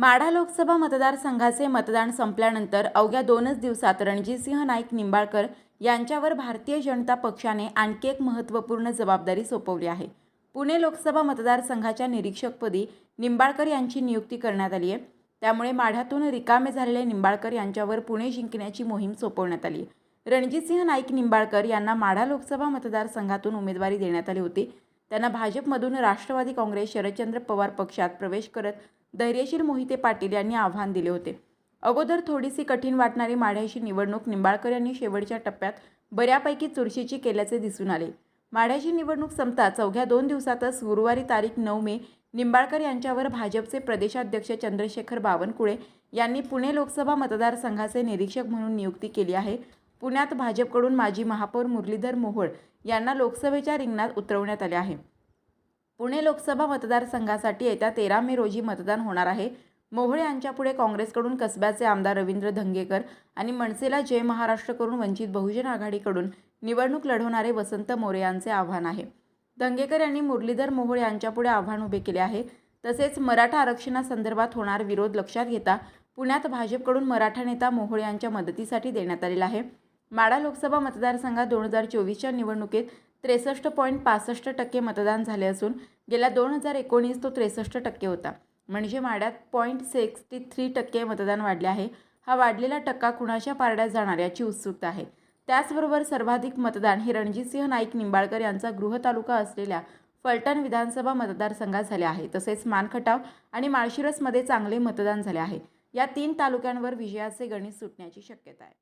माढा लोकसभा मतदारसंघाचे मतदान संपल्यानंतर अवघ्या दोनच दिवसात रणजितसिंह नाईक निंबाळकर यांच्यावर भारतीय जनता पक्षाने आणखी एक महत्त्वपूर्ण जबाबदारी सोपवली आहे. पुणे लोकसभा मतदारसंघाच्या निरीक्षकपदी निंबाळकर यांची नियुक्ती करण्यात आली आहे. त्यामुळे माढ्यातून रिकामे झालेले निंबाळकर यांच्यावर पुणे जिंकण्याची मोहीम सोपवण्यात आली आहे. रणजितसिंह नाईक निंबाळकर यांना माढा लोकसभा मतदारसंघातून उमेदवारी देण्यात आली होती. त्यांना भाजपमधून राष्ट्रवादी काँग्रेस शरदचंद्र पवार पक्षात प्रवेश करत धैर्यशील मोहिते पाटील यांनी आव्हान दिले होते. अगोदर थोडीशी कठीण वाटणारी माढ्याची निवडणूक निंबाळकर यांनी शेवटच्या टप्प्यात बऱ्यापैकी चुरशीची केल्याचे दिसून आले. माढ्याची निवडणूक संपता चौघ्या दोन दिवसातच गुरुवारी तारीख नऊ मे निंबाळकर यांच्यावर भाजपचे प्रदेशाध्यक्ष चंद्रशेखर बावनकुळे यांनी पुणे लोकसभा मतदारसंघाचे निरीक्षक म्हणून नियुक्ती केली आहे. पुण्यात भाजपकडून माजी महापौर मुरलीधर मोहोळ यांना लोकसभेच्या रिंगणात उतरवण्यात आले आहे. पुणे लोकसभा मतदारसंघासाठी येत्या तेरा मे रोजी मतदान होणार आहे. मोहोळे यांच्यापुढे काँग्रेसकडून कसब्याचे आमदार रवींद्र धंगेकर आणि मनसेला जय महाराष्ट्र करून वंचित बहुजन आघाडीकडून निवडणूक लढवणारे वसंत मोरे यांचे आव्हान आहे. धंगेकर यांनी मुरलीधर मोहोळ यांच्यापुढे आव्हान उभे केले आहे. तसेच मराठा आरक्षणासंदर्भात होणार विरोध लक्षात घेता पुण्यात भाजपकडून मराठा नेता मोहोळ यांच्या मदतीसाठी देण्यात आलेला आहे. माडा लोकसभा मतदारसंघात दोन हजार चोवीसच्या निवडणुकीत त्रेसष्ट पॉईंट पासष्ट टक्के मतदान झाले असून गेल्या दोन हजार एकोणीस तो त्रेसष्ट टक्के होता. म्हणजे माड्यात पॉईंट सिक्स्टी थ्री टक्के मतदान वाढले आहे. हा वाढलेला टक्का कुणाच्या पारड्यात जाणार याची उत्सुकता आहे. त्याचबरोबर सर्वाधिक मतदान हे रणजितसिंह नाईक निंबाळकर यांचा गृह तालुका असलेल्या फलटण विधानसभा मतदारसंघात झाले आहे. तसेच मानखटाव आणि माळशिरसमध्ये चांगले मतदान झाले आहे. या तीन तालुक्यांवर विजयाचे गणित सुटण्याची शक्यता आहे.